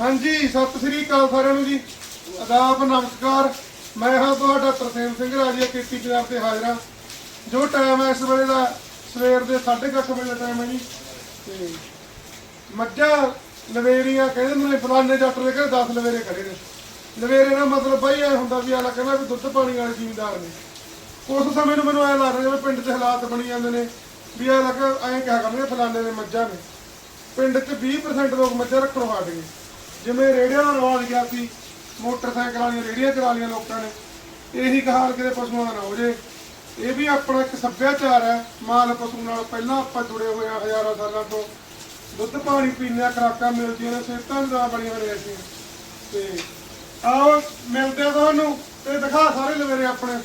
ਹਾਂਜੀ, ਸਤਿ ਸ੍ਰੀ ਅਕਾਲ ਸਾਰਿਆਂ ਨੂੰ ਜੀ। ਆਦਾਬ, ਨਮਸਕਾਰ। ਮੈਂ ਹਾਂ ਤੁਹਾਡਾ ਤਰਸੇਮ ਸਿੰਘ ਰਾਜੀਆ ਕੀਤੀ ਪੰਜਾਬ ਤੇ ਹਾਜ਼ਰ ਹਾਂ। ਜੋ ਟਾਈਮ ਹੈ ਇਸ ਵੇਲੇ ਦਾ, ਸਵੇਰ ਦੇ 8:30 ਵਜੇ ਦਾ ਟਾਈਮ ਹੈ ਜੀ। ਤੇ ਮੱਝਾਂ, ਲਵੇਰੀਆਂ, ਕਹਿੰਦੇ ਨੇ ਫਲਾਣੇ ਡਾਕਟਰ ਦੇ ਕਹਿੰਦੇ 10 ਲਵੇਰੇ ਕਰੇ ਨੇ। ਲਵੇਰੇ ਦਾ ਮਤਲਬ ਬਾਈ ਇਹ ਹੁੰਦਾ ਵੀ ਆਲਾ ਕਹਿੰਦਾ ਵੀ ਦੁੱਧ ਪਾਣੀ ਵਾਲੇ ਜ਼ਿਮੀਂਦਾਰ ਨੇ। ਉਸ ਸਮੇਂ ਨੂੰ ਮੈਨੂੰ ਐ ਲੱਗ ਰਿਹਾ ਜਿਵੇਂ ਪਿੰਡ 'ਚ ਹਾਲਾਤ ਬਣੀ ਜਾਂਦੇ ਨੇ ਵੀ ਇਹ ਲੱਗ ਐਂ ਕਿਹਾ ਕਰਨਗੇ, ਫਲਾਣੇ ਦੇ ਮੱਝਾਂ ਨੇ। ਪਿੰਡ 'ਚ 20% ਲੋਕ ਮੱਝਾਂ ਰੱਖਣੋਂ ਹਟ ਗਏ ਜਿਵੇਂ ਰੇੜੀਆਂ ਦਾ ਰਿਵਾਜ ਗਿਆ ਸੀ, ਮੋਟਰਸਾਈਕਲ ਵਾਲੀਆਂ ਰੇੜੀਆਂ ਚਲਾ ਲਈਆਂ ਲੋਕਾਂ ਨੇ, ਇਹੀ ਕਹਾਲ ਕਿਤੇ ਪਸ਼ੂਆਂ ਦਾ ਨਾ ਹੋ ਜੇ ਇਹ ਵੀ ਆਪਣਾ ਇੱਕ ਸੱਭਿਆਚਾਰ ਹੈ, ਮਾਲ ਪਸ਼ੂ ਨਾਲ ਪਹਿਲਾਂ ਆਪਾਂ ਜੁੜੇ ਹੋਏ ਆ ਹਜ਼ਾਰਾਂ ਸਾਲਾਂ ਤੋਂ। ਦੁੱਧ ਪਾਣੀ ਪੀਂਦੇ ਆ ਖੁਰਾਕਾਂ ਮਿਲਦੀਆਂ ਨੇ, ਸਿਹਤਾਂ ਵੀ ਜ਼ਿਆਦਾ ਬਣੀਆਂ ਨੇ ਅਸੀਂ ਤੇ ਆਓ, ਮਿਲਦੇ ਆ ਤੁਹਾਨੂੰ ਤੇ ਦਿਖਾ ਸਾਰੇ ਲਵੇਰੇ ਆਪਣੇ।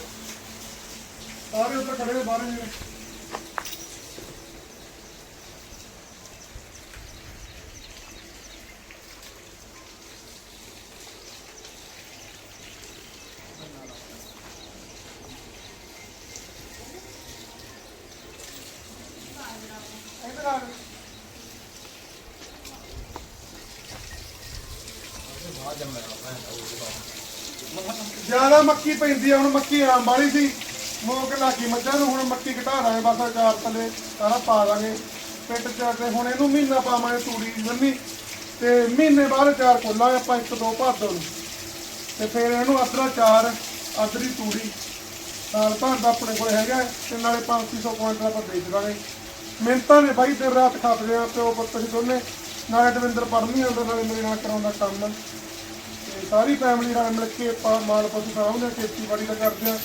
ਸਾਰੇ ਉੱਧਰ ਖੜੇ ਨੇ ਬਾਹਰ ਜਿਹੜੇ। ਜ਼ਿਆਦਾ ਮੱਕੀ ਪੈਂਦੀ ਆ, ਹੁਣ ਮੱਕੀ ਆਮ ਵਾਲੀ ਸੀ। ਮੋਕ ਲਾਗੀ ਮੱਝਾਂ ਨੂੰ, ਹੁਣ ਮੱਕੀ ਘਟਾ ਦਾਂਗੇ ਬਸ ਅਚਾਰ ਥੱਲੇ ਸਾਰਾ ਪਾ ਦਾਂਗੇ ਪਿੱਟ ਚਾਰ ਤੇ ਹੁਣ ਇਹਨੂੰ ਮਹੀਨਾ ਪਾਵਾਂਗੇ ਤੂੜੀ ਜੰਮੀ ਤੇ ਮਹੀਨੇ ਬਾਅਦ ਚਾਰ ਖੋਲਾਂਗੇ ਆਪਾਂ, ਇੱਕ ਦੋ ਭਾਦੋਂ ਨੂੰ। ਤੇ ਫਿਰ ਇਹਨੂੰ ਅਦਰਾ ਚਾਰ ਅਦਰੀ ਤੂੜੀ। ਸਾਲ ਭਰ ਦਾ ਆਪਣੇ ਕੋਲ ਹੈਗਾ, ਤੇ ਨਾਲੇ 500 ਕੁਇੰਟਲ ਆਪਾਂ ਵੇਚ ਦਾਂਗੇ। ਮਿਹਨਤਾਂ ਨੇ ਬਾਈ, ਦਿਨ ਰਾਤ ਖਾਪਦੇ ਆ ਪਿਓ ਪੁੱਤ ਅਸੀਂ ਦੋਨੇ। ਨਾਲੇ ਦਵਿੰਦਰ ਪੜ੍ਹਨੀ ਆਉਂਦਾ, ਨਾਲੇ ਮੇਰੇ ਨਾਲ ਕਰਾਉਂਦਾ ਕੰਮ। ਸਾਰੀ ਫੈਮਿਲੀ ਨਾਲ ਮਿਲ ਕੇ ਆਪਾਂ ਮਾਲ ਪਸ਼ੂ ਸਾਂਭਦੇ ਹਾਂ, ਖੇਤੀਬਾੜੀ ਦਾ ਕਰਦੇ ਹਾਂ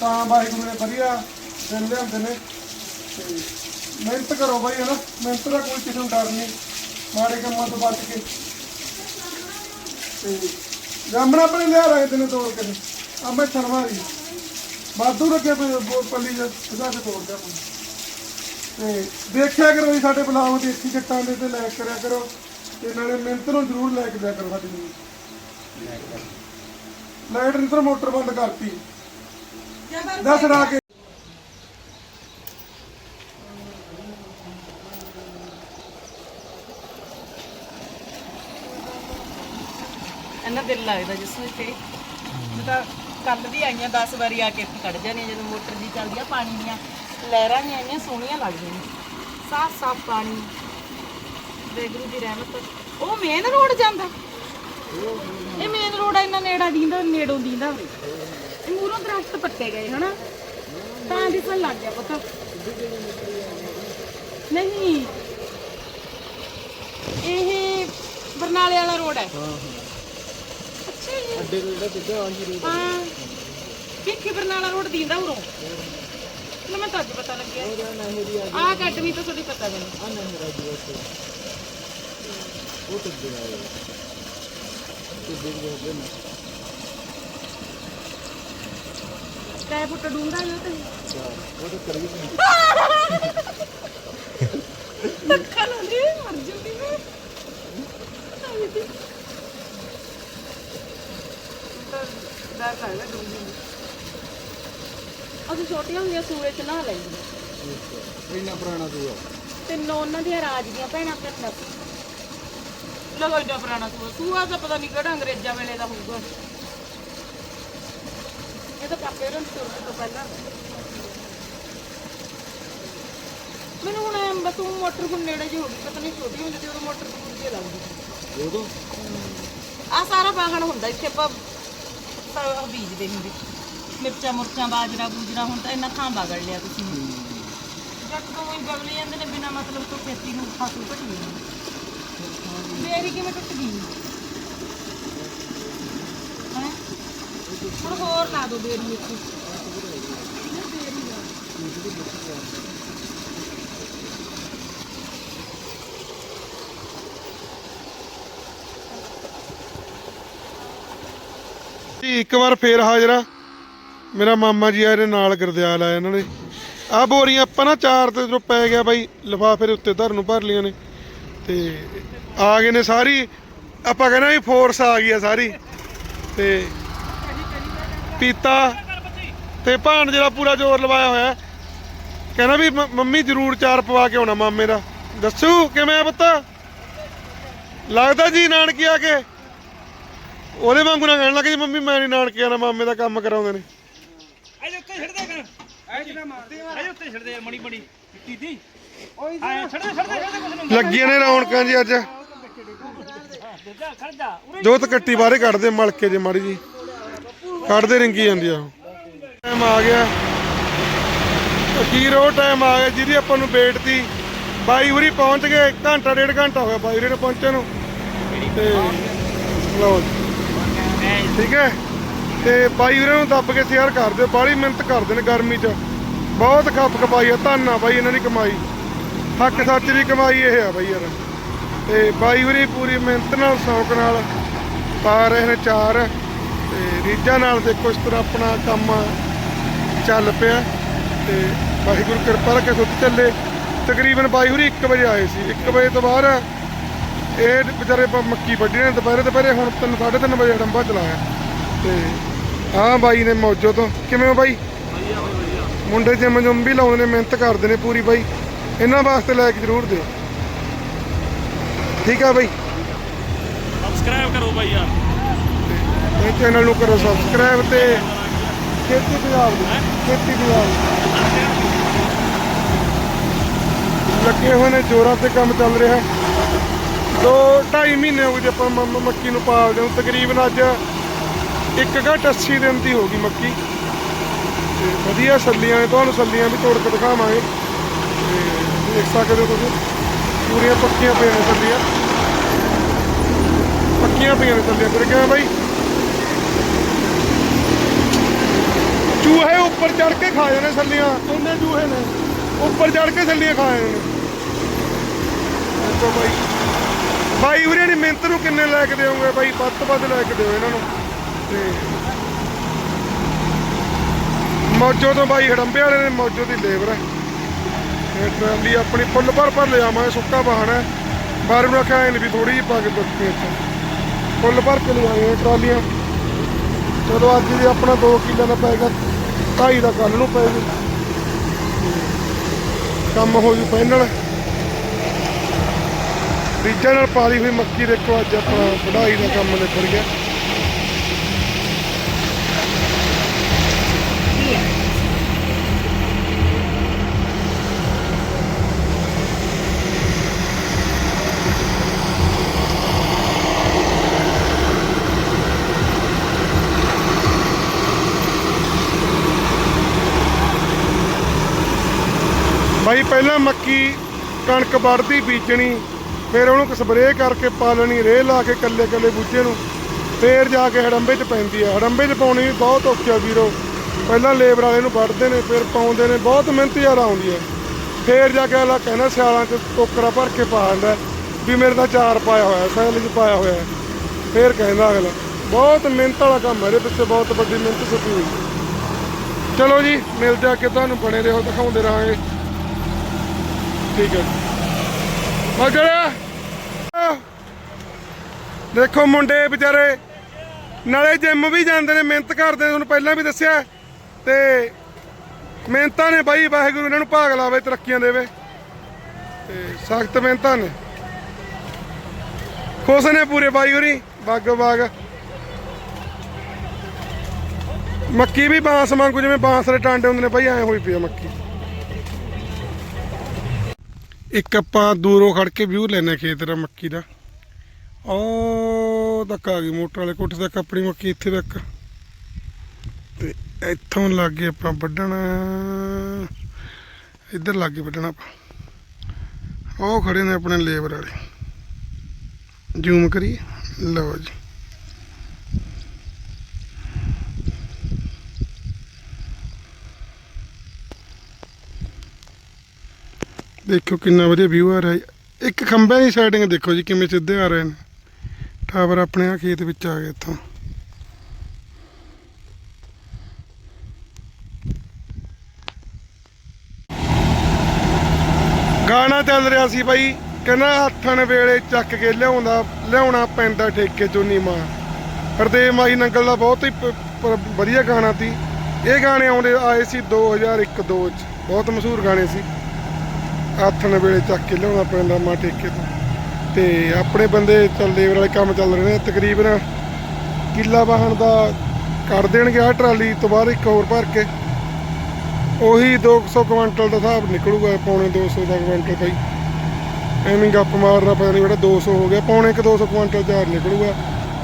ਤਾਂ ਵਾਹਿਗੁਰੂ ਨੇ ਵਧੀਆ ਦਿਨ ਲਿਆਂਦੇ ਨੇ। ਤੇ ਮਿਹਨਤ ਕਰੋ ਬਾਈ ਹਨਾ? ਮਿਹਨਤ ਦਾ ਕੋਈ ਕਿਸੇ ਨੂੰ ਡਰ ਨਹੀਂ। ਮਾੜੇ ਕੰਮਾਂ ਤੋਂ ਬਚ ਕੇ। ਤੇ ਜਾਮਣਾ ਆਪਣੇ ਲਿਆ ਰਹੇ ਤੈਨੂੰ ਤੋੜ ਕੇ। ਆ ਮੈਂ ਛਣਵਾਰੀ ਬਾਦੂ ਰੱਖੇ ਬੋਲ ਪੱਲੀ ਜਾਂ ਕੇ ਤੇ ਤੋੜ ਦਿਆਂ ਤੇ ਦੇਖਿਆ ਕਰੋ ਜੀ ਸਾਡੇ ਬਲਾਵਾਂ ਦੇ ਇੱਥੇ ਜੱਟਾਂ ਦੇ ਤੇ ਲਾਇਕ ਕਰਿਆ ਕਰੋ। ਤੇ ਨਾਲੇ ਮਿਹਨਤ ਨੂੰ ਜ਼ਰੂਰ ਲੈ ਕੇ ਦਿਆ ਕਰੋ ਸਾਡੇ ਨੂੰ ਲਾਈਟ ਨਹੀਂ ਤਾਂ ਮੋਟਰ ਬੰਦ ਕਰਤੀ। ਦੱਸ ਰਾ ਕੇ ਇੰਨਾ ਦਿਲ ਲੱਗਦਾ ਜਿਸ ਵਿੱਚ ਤੇ ਮੈਂ ਤਾਂ ਕੱਲ ਵੀ ਆਈਆਂ 10 ਵਾਰੀ ਆ ਕੇ ਇੱਥੇ ਖੜ ਜਾਂਦੀਆਂ ਜਦੋਂ ਮੋਟਰ ਦੀ ਚੱਲਦੀ ਆ ਪਾਣੀ ਦੀਆਂ ਲਹਿਰਾਂ ਵੀ ਆਈਆਂ ਸੋਹਣੀਆਂ ਲੱਗਦੀਆਂ ਨੇ। ਸਾਫ਼ ਸਾਫ਼ ਪਾਣੀ। ਵਾਹਿਗੁਰੂ ਦੀ ਰਹਿਮਤ। ਉਹ ਮੇਨ ਰੋਡ ਜਾਂਦਾ। ਇਹ ਮੇਨ ਰੋਡ ਆ ਇੰਨਾ ਨੇੜਾ ਦੀਂਦਾ ਨੇੜੋਂ ਦੀਂਦਾ। ਇਹ ਮੂਰੋਂ ਦਰਖਤ ਪੱਟੇ ਗਏ ਹਨਾ? ਤਾਂ ਦਿਸਣ ਲੱਗ ਗਿਆ ਪਤਾ। ਨਹੀਂ। ਇਹ ਬਰਨਾਲੇ ਵਾਲਾ ਰੋਡ ਹੈ ਅੱਛਾ ਜੀ। ਅੱਡੇ ਤੋਂ ਜਿਹੜਾ ਸਿੱਧਾ ਆਂਜੀ ਰੋਡ ਹਾਂ। ਕਿੱਥੇ ਬਰਨਾਲਾ ਰੋਡ ਦੀਂਦਾ ਉਰੋਂ? ਮੈਂ ਤਾਂ ਅੱਜ ਪਤਾ ਲੱਗਿਆ। ਆਹ ਅਕੈਡਮੀ ਤਾਂ ਤੁਹਾਡੀ ਪਤਾ ਮੈਨੂੰ ਆ ਨਹਿਰਾ ਜੀ ਉੱਥੇ ਉਹ ਹੁੰਦੇ ਨੇ ਕੈ ਫੁੱਟ ਡੂੰਘਾ ਹੈ ਤੇ। ਚਾਰ ਉਹ ਤਾਂ ਕਰੀ ਨਹੀਂ ਧੱਕਾ ਨਾ ਦੇ ਮਰ ਜੂਗੀ ਮੈਂ। ਤਾਂ ਡਰ ਲੱਗਦਾ ਨੂੰ। ਅਸੀਂ ਛੋਟੀਆਂ ਹੁੰਦੀਆਂ ਸੂਏ ਚ ਨਹਾ ਲੈਂਦੀਆਂ। ਇੰਨਾ ਪੁਰਾਣਾ ਦੂਆ ਤਿੰਨੋਂ ਉਹਨਾਂ ਦੀਆਂ ਰਾਜ ਦੀਆਂ ਭੈਣਾਂ ਭੈਣਾਂ ਲਗੋ ਏਡਾ ਪੁਰਾਣਾ ਸੂਆ? ਸੂਆ ਤਾਂ ਪਤਾ ਨਹੀਂ ਕਿਹੜਾ ਅੰਗਰੇਜ਼ਾਂ ਵੇਲੇ ਦਾ ਹੋਊਗਾ। ਇਹ ਤਾਂ ਪਾਪੇ ਰੰਗ ਤੁਰਨ ਤੋਂ ਪਹਿਲਾਂ। ਮੈਨੂੰ ਹੁਣ ਐਂ ਬਸ ਉਹ ਮੋਟਰ ਹੁਣ ਨੇੜੇ ਜਿਹੀ ਹੋ ਗਈ ਪਤਾ ਨਹੀਂ ਛੋਟੀ ਹੁੰਦੀ ਸੀ ਉਦੋਂ ਮੋਟਰ ਦੂਰ ਜਿਹੀ ਲੱਗਦੀ ਉਦੋਂ? ਆ ਸਾਰਾ ਬਾਹਣ ਹੁੰਦਾ ਇੱਥੇ ਆਪਾਂ ਸਾਰਾ ਬੀਜਦੇ ਹੁੰਦੇ ਮਿਰਚਾਂ ਮੁਰਚਾਂ ਬਾਜਰਾ ਬੂਜਰਾ ਹੁਣ ਤਾਂ ਇੰਨਾ ਥਾਂ ਬਗੜ ਲਿਆ ਤੁਸੀਂ। ਜੱਟ ਤੋਂ ਹੀ ਬਗਲੇ ਜਾਂਦੇ ਨੇ ਬਿਨਾ ਮਤਲਬ ਤੋਂ ਖੇਤੀ ਨੂੰ ਫਸਲ ਘਟੀ ਜਾਂਦੀ। ਮੇਰੀ ਕਿਵੇਂ ਟੁੱਟ ਗਈ? ਹੈਂ? ਹੁਣ ਹੋਰ ਲਾ ਦੋ ਬੇਰੀ ਇੱਥੇ ਜੀ, ਇੱਕ ਵਾਰ ਫੇਰ ਹਾਜ਼ਰਾ। ਮੇਰਾ ਮਾਮਾ ਜੀ ਆਏ ਨੇ ਨਾਲ ਗੁਰਦਿਆਲ ਆਇਆ ਇਹਨਾਂ ਨੇ। ਆਹ ਬੋਰੀਆਂ ਆਪਾਂ ਨਾ ਚਾਰ ਤੇ ਜਦੋਂ ਪੈ ਗਿਆ ਬਾਈ, ਲਿਫਾਫੇ ਦੇ ਉੱਤੇ ਧਰਨ ਨੂੰ ਭਰ ਲੀਆਂ ਨੇ। ਤੇ ਆ ਗਏ ਨੇ ਸਾਰੀ। ਆਪਾਂ ਕਹਿੰਦੇ ਵੀ ਫੋਰਸ ਆ ਗਈ ਆ ਸਾਰੀ। ਤੇ ਪੀਤਾ ਤੇ ਭਾਣ ਜਿਹੜਾ ਪੂਰਾ ਜ਼ੋਰ ਲਵਾਇਆ ਹੋਇਆ ਕਹਿੰਦਾ ਵੀ ਮੰਮੀ ਜ਼ਰੂਰ ਚਾਰ ਪਵਾ ਕੇ ਆਉਣਾ ਮਾਮੇ ਦਾ। ਦੱਸੂ ਕਿਵੇਂ ਆ ਪੁੱਤ? ਲੱਗਦਾ ਜੀ ਨਾਨਕੀ ਆ ਕੇ। ਉਹਦੇ ਵਾਂਗੂ ਨਾ ਕਹਿਣ ਲੱਗ ਜੀ ਮੰਮੀ ਮੈਂ ਨਹੀਂ ਨਾਨਕੀ ਆਣਾ ਮਾਮੇ ਦਾ ਕੰਮ ਕਰਾਉਂਦੇ ਨੇ। ਇਹਦੇ ਉੱਤੇ ਕਰ ਇਹਦੇ ਉੱਤੇ ਮਣੀ ਮਣੀ ਮਿੱਟੀ ਦੀ। ਲੱਗੀਆਂ ਨੇ ਰੌਣਕਾਂ ਜੀ ਅੱਜ। ਜੋਤ ਕੱਟੀ ਬਾਹਰੇ ਕੱਢਦੇ ਮਲਕੇ ਜੇ ਮਾੜੀ ਜੀ। ਕੱਢਦੇ ਰਿੰਗੀ ਜਾਂਦੀ ਆ। ਟਾਈਮ ਆ ਗਿਆ। ਅਖੀਰ ਉਹ ਟਾਈਮ ਆ ਗਿਆ, ਜਿਹਦੀ ਆਪਾਂ ਨੂੰ ਵੇਟ ਤੀ ਬਾਈ ਉਰੀ ਪਹੁੰਚ ਗਏ ਘੰਟਾ, ਡੇਢ ਘੰਟਾ ਹੋਇਆ ਬਾਈ ਉਰੀ ਨੂੰ ਪਹੁੰਚੇ ਨੂੰ। ਤੇ ਲਓ ਠੀਕ ਹੈ? ਤੇ ਬਾਈ ਉਰੇ ਨੂੰ ਦੱਬ ਕੇ ਸ਼ੇਅਰ ਕਰ ਦਿਓ, ਬਾਹਲੀ ਮਿਹਨਤ ਕਰਦੇ ਨੇ ਗਰਮੀ 'ਚ। ਬਹੁਤ ਖੱਪ ਕਮਾਈ ਆ, ਧੰਨ ਬਾਈ, ਇਹਨਾਂ ਦੀ ਕਮਾਈ। ਹੱਕ ਸੱਚ ਦੀ ਕਮਾਈ ਇਹ ਆ ਬਾਈ ਯਾਰ। ਤੇ ਬਾਈ ਉਰੀ ਪੂਰੀ ਮਿਹਨਤ ਨਾਲ ਸ਼ੌਕ ਨਾਲ ਪਾ ਰਹੇ ਨੇ ਚਾਰ। ਤੇ ਰੀਝਾਂ ਨਾਲ ਦੇਖੋ ਇਸ ਤਰ੍ਹਾਂ ਆਪਣਾ ਕੰਮ ਚੱਲ ਪਿਆ। ਤੇ ਵਾਹਿਗੁਰੂ ਕਿਰਪਾ ਰੱਖੇ ਸੁੱਤ ਚੱਲੇ। ਤਕਰੀਬਨ ਬਾਈ ਹੁਰੀ 1 ਵਜੇ ਆਏ ਸੀ। 1 ਵਜੇ ਤੋਂ ਬਾਅਦ ਇਹ ਵਿਚਾਰੇ ਮੱਕੀ ਵੱਢੀ ਨੇ। ਦੁਪਹਿਰੇ ਦੁਪਹਿਰੇ ਹੁਣ 3 3:30 ਵਜੇ ਡੰਬਾ ਚਲਾਇਆ। ਤੇ ਆਹ ਬਾਈ ਨੇ ਮੌਜੋ ਤੋਂ। ਕਿਵੇਂ ਹੋ ਬਾਈ? ਮੁੰਡੇ ਜਿਮ ਜੁਮ ਵੀ ਲਾਉਂਦੇ ਨੇ ਮਿਹਨਤ ਕਰਦੇ ਨੇ ਪੂਰੀ ਬਾਈ। ਇਹਨਾਂ ਵਾਸਤੇ ਲੈ ਕੇ ਜ਼ਰੂਰ ਦਿਓ ਠੀਕ ਆ ਬਾਈ। ਸਬਸਕ੍ਰਾਈਬ ਕਰੋ ਬਾਈ ਯਾਰ। ਇਹ ਚੈਨਲ ਨੂੰ ਕਰੋ ਸਬਸਕ੍ਰਾਈਬ ਤੇ ਖੇਤੀ ਪੰਜਾਬ ਦੀ ਖੇਤੀ ਪੰਜਾਬ ਦੀ। ਲੱਗੇ ਹੋਏ ਨੇ ਜੋਰਾਂ ਤੇ ਕੰਮ ਚੱਲ ਰਿਹਾ। ਦੋ ਢਾਈ ਮਹੀਨੇ ਹੋ ਗਏ ਜੇ ਆਪਾਂ ਮ- ਮੱਕੀ ਨੂੰ ਪਾਲਦੇ ਹਾਂ ਤਕਰੀਬਨ ਅੱਜ 1 ਘੰਟ 80 ਦਿਨ ਦੀ ਹੋ ਗਈ ਮੱਕੀ। ਤੇ ਵਧੀਆ ਸੱਲੀਆਂ ਨੇ ਤੁਹਾਨੂੰ ਸੱਲੀਆਂ ਵੀ ਤੋੜ ਕੇ ਦਿਖਾਵਾਂਗੇ। ਤੇ ਦੇਖ ਸਕਦੇ ਹੋ ਤੁਸੀਂ। ਪੂਰੀਆਂ ਪੱਕੀਆਂ ਪਈਆਂ ਨੇ ਸੱਲੀਆਂ ਪੱਕੀਆਂ ਪਈਆਂ ਨੇ ਸੱਲੀਆਂ ਫਿਰ ਕਿਵੇਂ ਬਾਈ? ਚੂਹੇ ਉੱਪਰ ਚੜ ਕੇ ਖਾ ਜਾਂਦੇ ਸੱਲੀਆਂ ਇੰਨੇ ਚੂਹੇ ਨੇ। ਉੱਪਰ ਚੜ ਕੇ ਸੱਲੀਆਂ ਖਾ ਜਾਂਦੇ ਨੇ। ਦੇਖੋ ਬਾਈ। ਬਾਈ ਉਰੇ ਦੀ ਮਿਹਨਤ ਨੂੰ ਕਿੰਨੇ ਲੈ ਕੇ ਦੇਵੋਗੇ ਬਾਈ? ਵੱਧ ਤੋਂ ਵੱਧ ਲੈ ਕੇ ਦਿਓ ਇਹਨਾਂ ਨੂੰ। ਤੇ ਮੌਜੋ ਤੋਂ ਬਾਈ ਹੜੰਬੇ ਵਾਲੇ ਨੇ, ਮੌਜੋ ਦੀ ਲੇਬਰ ਹੈ। ਇਹ ਟਰਾਲੀ ਆਪਣੀ ਫੁੱਲ ਭਰ ਭਰ ਲਿਆਵਾਂਗੇ ਸੁੱਕਾ ਵਾਹਣ ਹੈ। ਬਾਹਰ ਨੂੰ ਆਖਿਆ ਐਨ ਵੀ ਥੋੜੀ ਜਿਹੀ ਪਾ ਕੇ ਦੁੱਕੀ ਇੱਥੇ। ਫੁੱਲ ਭਰ ਕੇ ਲਿਆਏ ਟਰਾਲੀਆਂ। ਚਲੋ ਅੱਜ ਜੀ ਆਪਣਾ 2 ਕਿੱਲਾ ਦਾ ਪੈਗਾ ਢਾਈ ਦਾ ਕੱਲ ਨੂੰ ਪਏਗਾ ਕੰਮ ਹੋ ਜੂ ਪੈਨਲ ਬੀਜਾਂ ਨਾਲ ਪਾਲੀ ਹੋਈ ਮੱਕੀ ਦੇਖੋ ਅੱਜ ਆਪਣਾ ਵਢਾਈ ਦਾ ਕੰਮ ਨਿਬੜ ਗਿਆ। ਪਹਿਲਾਂ ਮੱਕੀ ਕਣਕ ਵੱਢਦੀ, ਬੀਜਣੀ, ਫਿਰ ਉਹਨੂੰ ਸਪਰੇਅ ਕਰਕੇ ਪਾ ਲੈਣੀ, ਰੇਹ ਲਾ ਕੇ ਕੱਲੇ ਕੱਲੇ ਬੂਝੇ ਨੂੰ, ਫੇਰ ਜਾ ਕੇ ਹੜੰਬੇ 'ਚ ਪੈਂਦੀ ਹੈ ਹੜੰਬੇ 'ਚ ਪਾਉਣੀ ਵੀ ਬਹੁਤ ਔਖੀ ਆ ਵੀਰੋ। ਪਹਿਲਾਂ ਲੇਬਰ ਵਾਲੇ ਨੂੰ ਵੱਢਦੇ ਨੇ, ਫਿਰ ਪਾਉਂਦੇ ਨੇ, ਬਹੁਤ ਮਿਹਨਤ ਜ਼ਿਆਦਾ ਆਉਂਦੀ ਹੈ ਫੇਰ ਜਾ ਕੇ ਅਗਲਾ ਕਹਿੰਦਾ ਸਿਆਲਾਂ 'ਚ ਟੋਕਰਾ ਭਰ ਕੇ ਪਾ ਆਂਦਾ ਵੀ ਮੇਰੇ ਤਾਂ ਚਾਰ ਪਾਇਆ ਹੋਇਆ, ਸੈਲ 'ਚ ਪਾਇਆ ਹੋਇਆ। ਹੈ। ਫੇਰ ਕਹਿੰਦਾ ਅਗਲਾ, ਬਹੁਤ ਮਿਹਨਤ ਵਾਲਾ ਕੰਮ ਹੈ ਇਹਦੇ ਪਿੱਛੇ ਬਹੁਤ ਵੱਡੀ ਮਿਹਨਤ ਸੁੱਟੀ ਹੋਈ। ਚਲੋ ਜੀ ਮਿਲ ਜਾ ਕੇ ਤੁਹਾਨੂੰ ਬਣੇ ਰਹੋ, ਦਿਖਾਉਂਦੇ ਰਹਾਂਗੇ। ਠੀਕ ਹੈ। ਮਗਰ ਦੇਖੋ ਮੁੰਡੇ ਵਿਚਾਰੇ, ਨਾਲੇ ਜਿੰਮ ਵੀ ਜਾਂਦੇ ਨੇ, ਮਿਹਨਤ ਕਰਦੇ ਨੇ, ਤੁਹਾਨੂੰ ਪਹਿਲਾਂ ਵੀ ਦੱਸਿਆ। ਤੇ ਮਿਹਨਤਾਂ ਨੇ ਬਾਈ, ਵਾਹਿਗੁਰੂ ਇਹਨਾਂ ਨੂੰ ਭਾਗ ਲਾਵੇ, ਤਰੱਕੀਆਂ ਦੇਵੇ। ਤੇ ਸਖਤ ਮਿਹਨਤਾਂ ਨੇ। ਖੁਸ਼ ਨੇ ਪੂਰੇ ਬਾਈ ਹੋਰੀ ਬਾਗੋ ਬਾਗ। ਮੱਕੀ ਵੀ ਬਾਂਸ ਵਾਂਗੂ, ਜਿਵੇਂ ਬਾਂਸ ਦੇ ਟਾਂਡੇ ਹੁੰਦੇ ਨੇ, ਬਾਈ, ਐ ਹੋਈ ਪਈ ਆ ਮੱਕੀ। ਇੱਕ ਆਪਾਂ ਦੂਰੋਂ ਖੜ ਕੇ ਵਿਊ ਲੈਨੇ ਖੇਤ ਦਾ, ਮੱਕੀ ਦਾ। ਉਹ ਤੱਕ ਆ ਗਈ, ਮੋਟਰ ਵਾਲੇ ਕੋਠੇ ਤੱਕ ਆਪਣੀ ਮੱਕੀ ਇੱਥੇ ਤੱਕ। ਤੇ ਇੱਥੋਂ ਲੱਗ ਗਏ ਆਪਾਂ ਵੱਢਣ। ਇੱਧਰ ਲੱਗ ਗਏ ਵੱਢਣ ਆਪਾਂ। ਉਹ ਖੜੇ ਨੇ ਆਪਣੇ ਲੇਬਰ ਵਾਲੇ। ਜ਼ੂਮ ਕਰੀਏ। ਲਓ ਜੀ। ਦੇਖੋ ਕਿੰਨਾ ਵਧੀਆ ਵਿਊ ਆ ਰਿਹਾ ਹੈ। ਇੱਕ ਖੰਭੇ ਦੀ ਸਾਈਡਿੰਗ ਦੇਖੋ ਜੀ, ਕਿਵੇਂ ਸਿੱਧੇ ਆ ਰਹੇ ਨੇ। ਟਾਵਰ ਆਪਣੇ ਆ ਖੇਤ ਵਿੱਚ ਆ ਗਏ ਇੱਥੋਂ। ਗਾਣਾ ਚੱਲ ਰਿਹਾ ਸੀ ਬਾਈ। ਕਹਿੰਦਾ ਹੱਥਣ ਵੇਲੇ ਚੱਕ ਕੇ ਲਿਆਉਂਦਾ, ਲਿਆਉਣਾ ਪੈਂਦਾ ਠੇਕੇ ਚੋਂ ਨੀਮਾ ਹਰਦੇਵ ਮਾਈ ਨੰਗਲ ਦਾ ਬਹੁਤ ਹੀ ਵਧੀਆ ਗਾਣਾ ਸੀ। ਇਹ ਗਾਣੇ ਆਉਂਦੇ, ਆਏ ਸੀ 2001 2 ਚ। ਬਹੁਤ ਮਸ਼ਹੂਰ ਗਾਣੇ ਸੀ। ਆਥਣ ਵੇਲੇ ਚੱਕ ਕੇ ਲਿਆਉਣਾ ਪੈਂਦਾ ਮਾ ਠੇਕੇ ਤੋਂ। ਤੇ ਆਪਣੇ ਬੰਦੇ ਚੱਲ ਲੇਬਰ ਵਾਲੇ ਕੰਮ ਚੱਲ ਰਹੇ ਨੇ, ਤਕਰੀਬਨ ਕਿੱਲਾ ਵਾਹਣ ਦਾ ਕਰ ਦੇਣਗੇ ਆ ਟਰਾਲੀ ਤੋਂ ਬਾਅਦ ਇੱਕ ਹੋਰ ਭਰ ਕੇ। ਉਹੀ 200 ਕੁਇੰਟਲ ਦਾ ਹਿਸਾਬ ਨਿਕਲੂਗਾ, ਪੌਣੇ 200 ਦਾ ਕੁਇੰਟਲ ਭਾਈ ਐਵੇਂ ਗੱਪ ਮਾਰਨਾ ਪਤਾ ਨਹੀਂ ਜਿਹੜਾ 200 ਹੋ ਗਿਆ, ਪੌਣੇ ਕ 200 ਕੁਇੰਟਲ ਚਾਰ ਨਿਕਲੂਗਾ।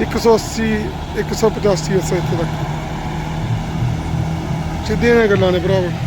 180 185 ਅੱਛਾ ਇੱਥੇ ਤੱਕ। ਸਿੱਧੀਆਂ ਗੱਲਾਂ ਨੇ ਭਰਾਵਾ।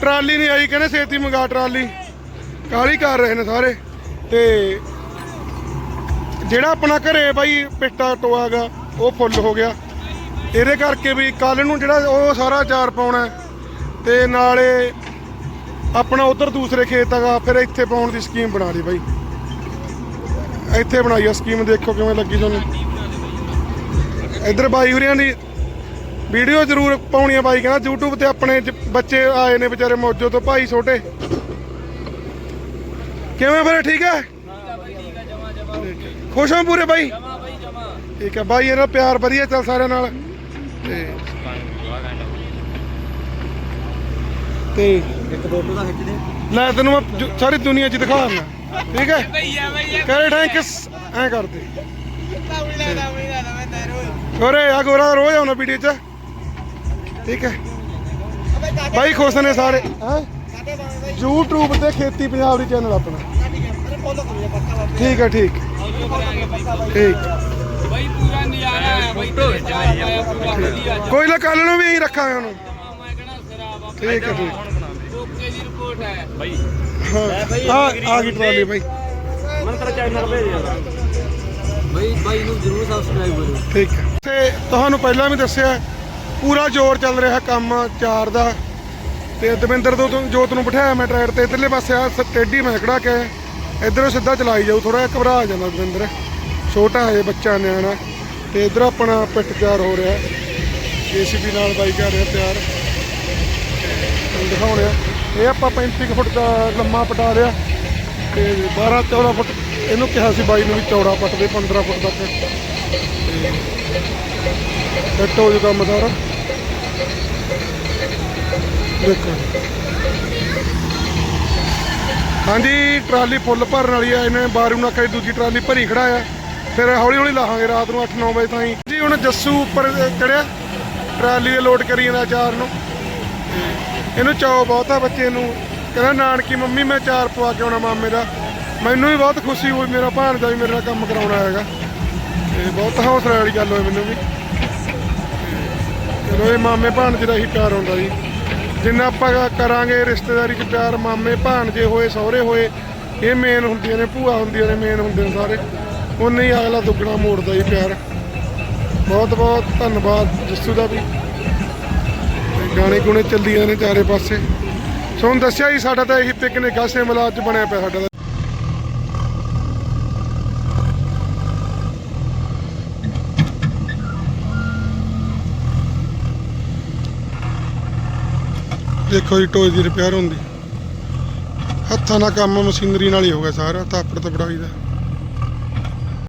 ਟਰਾਲੀ ਨਹੀਂ ਆਈ, ਕਹਿੰਦੇ ਛੇਤੀ ਮੰਗਾ ਟਰਾਲੀ। ਕਾਲੀ ਕਰ ਰਹੇ ਨੇ ਸਾਰੇ। ਤੇ ਜਿਹੜਾ ਆਪਣਾ ਘਰੇ ਬਾਈ ਪਿੱਟਾ ਟੋਆਗਾ ਉਹ ਫੁੱਲ ਹੋ ਗਿਆ। ਇਹਦੇ ਕਰਕੇ ਵੀ ਕੱਲ ਨੂੰ ਜਿਹੜਾ ਉਹ ਸਾਰਾ ਚਾਰ ਪਾਉਣਾ ਹੈ। ਤੇ ਨਾਲੇ ਆਪਣਾ ਉਧਰ ਦੂਸਰੇ ਖੇਤ ਹੈਗਾ, ਫਿਰ ਇੱਥੇ ਪਾਉਣ ਦੀ ਸਕੀਮ ਬਣਾ ਲਈ ਬਾਈ। ਇੱਥੇ ਬਣਾਈ ਆ ਸਕੀਮ, ਦੇਖੋ ਕਿਵੇਂ ਲੱਗੀ ਤੁਹਾਨੂੰ। ਇੱਧਰ ਬਾਈ ਹੁਰਿਆਂ ਦੀ ਵੀਡੀਓ ਜ਼ਰੂਰ ਪਾਉਣੀ ਆ ਬਾਈ ਕਹਿੰਦਾ YouTube ਤੇ ਆਪਣੇ ਜ- ਬੱਚੇ ਆਏ ਨੇ ਵਿਚਾਰੇ ਮੌਜੋ ਤੋਂ ਭਾਈ ਛੋਟੇ। ਕਿਵੇਂ ਫਿਰ ਠੀਕ ਹੈ? ਖੁਸ਼ ਹਾਂ ਪੂਰੇ ਬਾਈ? ਠੀਕ ਹੈ ਬਾਈ ਇਹਦਾ ਪਿਆਰ ਵਧੀਆ ਚੱਲ ਸਾਰਿਆਂ ਨਾਲ। ਤੇ ਤੇ ਇੱਕ ਦੋ ਦਾ ਖਿੱਚ ਦੇ ਲੈ ਤੈਨੂੰ ਮੈਂ ਜੁ- ਸਾਰੀ ਦੁਨੀਆ 'ਚ ਦਿਖਾਉਣਾ ਠੀਕ ਹੈ? ਕਰੇ ਥੈਂਕਸ ਐ ਕਰਦੇ। ਗੋਰੇ ਆ ਗੋਰਾ ਰੋਜ਼ ਆਉਣਾ ਵੀਡੀਓ 'ਚ। ਠੀਕ ਹੈ? ਬਾਈ ਖੁਸ਼ ਨੇ ਸਾਰੇ। ਹੈ? YouTube ਤੇ ਖੇਤੀ ਪੰਜਾਬ ਦੀ ਚੈਨਲ ਆਪਣਾ। ਠੀਕ ਹੈ ਠੀਕ। ਠੀਕ। ਭਾਈ ਪੂਰਾ ਨਜ਼ਾਰਾ ਹੈ ਵਧੀਆ ਕੋਈ ਨਾ ਕੱਲ ਨੂੰ ਵੀ ਇਹੀ ਰੱਖਾਂਗੇ ਉਹਨੂੰ। ਠੀਕ ਹੈ ਠੀਕ। ਓਕੇ ਦੀ ਰਿਪੋਰਟ ਹੈ ਹਾਂ ਆ ਗਈ ਟਰਾਲੀ ਬਾਈ। ਮਨ ਤੇਰਾ ਚੈਨਲ ਭੇਜ ਯਾਰ ਬਾਈ ਬਾਈ ਨੂੰ ਜਰੂਰ ਸਬਸਕ੍ਰਾਈਬ ਕਰੋ ਠੀਕ ਹੈ। ਤੇ ਤੁਹਾਨੂੰ ਪਹਿਲਾਂ ਵੀ ਦੱਸਿਆ ਪੂਰਾ ਜ਼ੋਰ ਚੱਲ ਰਿਹਾ ਕੰਮ ਚਾਰ ਦਾ। ਤੇ ਦਵਿੰਦਰ ਤੋਂ ਜੋਤ ਨੂੰ ਬਿਠਾਇਆ ਮੈਂ ਟਰੈਕਟਰ ਤੇ। ਇਧਰਲੇ ਪਾਸੇ ਆ ਸ- ਟੇਢੀ ਮੈਂ ਖੜਾ ਕੇ ਇਧਰੋਂ ਸਿੱਧਾ ਚਲਾਈ ਜਾਊ। ਥੋੜਾ ਜਿਹਾ ਘਬਰਾ ਜਾਂਦਾ ਦਵਿੰਦਰ। ਛੋਟਾ ਹੈ ਬੱਚਾ ਨਿਆਣਾ। ਤੇ ਇਧਰ ਆਪਣਾ ਪਿੱਟ ਤਿਆਰ ਹੋ ਰਿਹਾ। ਜੀਸੀਬੀ ਨਾਲ ਬਾਈ ਕਰ ਰਿਹਾ ਤਿਆਰ। ਤੁਹਾਨੂੰ ਦਿਖਾਉਣੇ ਆ। ਇਹ ਆਪਾਂ 35 ਕੁ ਫੁੱਟ ਦਾ ਲੰਮਾ ਪਟਾ ਲਿਆ। ਤੇ 12 14 ਫੁੱਟ ਇਹਨੂੰ ਕਿਹਾ ਸੀ ਬਾਈ ਨੂੰ ਵੀ ਚੌੜਾ ਪੱਟ ਦੇ 15 ਫੁੱਟ ਤੱਕ। ਸੈੱਟ ਹੋ ਜੂ ਕੰਮ ਸਾਰਾ। ਦੇਖੋ। ਹਾਂਜੀ, ਟਰਾਲੀ ਫੁੱਲ ਭਰਨ ਵਾਲੀ ਆ, ਇਹਨੇ ਬਾਰੂ ਨਾਲ ਕਈ ਦੂਜੀ ਟਰਾਲੀ ਭਰੀ ਖੜਾ ਆ। ਫਿਰ ਹੌਲੀ ਹੌਲੀ ਲਾਹਾਂਗੇ ਰਾਤ ਨੂੰ 8-9 ਵਜੇ ਤਾਈਂ। ਜੀ, ਹੁਣ ਜੱਸੂ ਉੱਪਰ ਚੜਿਆ। ਟਰਾਲੀ ਦੇ ਲੋਡ ਕਰੀ ਜਾਂਦਾ ਚਾਰ ਨੂੰ। ਇਹਨੂੰ ਚਾਅ ਬਹੁਤ ਆ ਬੱਚੇ ਨੂੰ। ਕਹਿੰਦਾ, ਨਾਨਕੀ, ਮੰਮੀ, ਮੈਂ ਚਾਰ ਪਵਾ ਕੇ ਆਉਣਾ ਮਾਮੇ ਦਾ। ਮੈਨੂੰ ਵੀ ਬਹੁਤ ਖੁਸ਼ੀ ਹੋਈ, ਮੇਰਾ ਭਾਣਜਾ ਵੀ ਮੇਰੇ ਨਾਲ ਕੰਮ ਕਰਾਉਣਾ ਹੈਗਾ। ਤੇ ਬਹੁਤ ਹੌਸਲੇ ਵਾਲੀ ਗੱਲ ਹੋਈ ਮੈਨੂੰ ਵੀ। ਤੇ ਚਲੋ ਇਹ ਮਾਮੇ ਭਾਣਜੇ ਦਾ ਹੀ ਪਿਆਰ ਹੁੰਦਾ ਜੀ। ਜਿੰਨਾ ਆਪਾਂ ਕਰਾਂਗੇ ਰਿਸ਼ਤੇਦਾਰੀ 'ਚ ਪਿਆਰ, ਮਾਮੇ ਭਾਣਜੇ ਹੋਏ, ਸਹੁਰੇ ਹੋਏ, ਇਹ ਮੇਨ ਹੁੰਦੀਆਂ ਨੇ, ਭੂਆ ਹੁੰਦੀਆਂ ਨੇ ਮੇਨ ਹੁੰਦੇ ਨੇ ਸਾਰੇ। ਉਹਨੇ ਹੀ ਅਗਲਾ ਦੁੱਗਣਾ ਮੋੜਦਾ ਜੀ ਪਿਆਰ। ਬਹੁਤ ਬਹੁਤ ਧੰਨਵਾਦ ਜੱਸੂ ਦਾ ਵੀ। ਗਾਣੇ ਗੁਣੇ ਚੱਲਦੀਆਂ ਨੇ ਚਾਰੇ ਪਾਸੇ। ਸੋ ਦੱਸਿਆ ਜੀ, ਸਾਡਾ ਤਾਂ ਇਹੀ ਪਿਕਨਿਕ ਆ, ਸਿਮਲਾ ਚ ਬਣਿਆ ਪਿਆ ਸਾਡਾ ਤਾਂ। ਦੇਖੋ ਜੀ, ਟੋਏ ਦੀ ਰਿਪੇਅਰ ਹੁੰਦੀ। ਹੱਥਾਂ ਨਾਲ ਕੰਮ ਮਸ਼ੀਨਰੀ ਨਾਲ ਹੀ ਹੋ ਗਿਆ ਸਾਰਾ ਤਾਪੜ ਤਪੜਾਈ ਦਾ।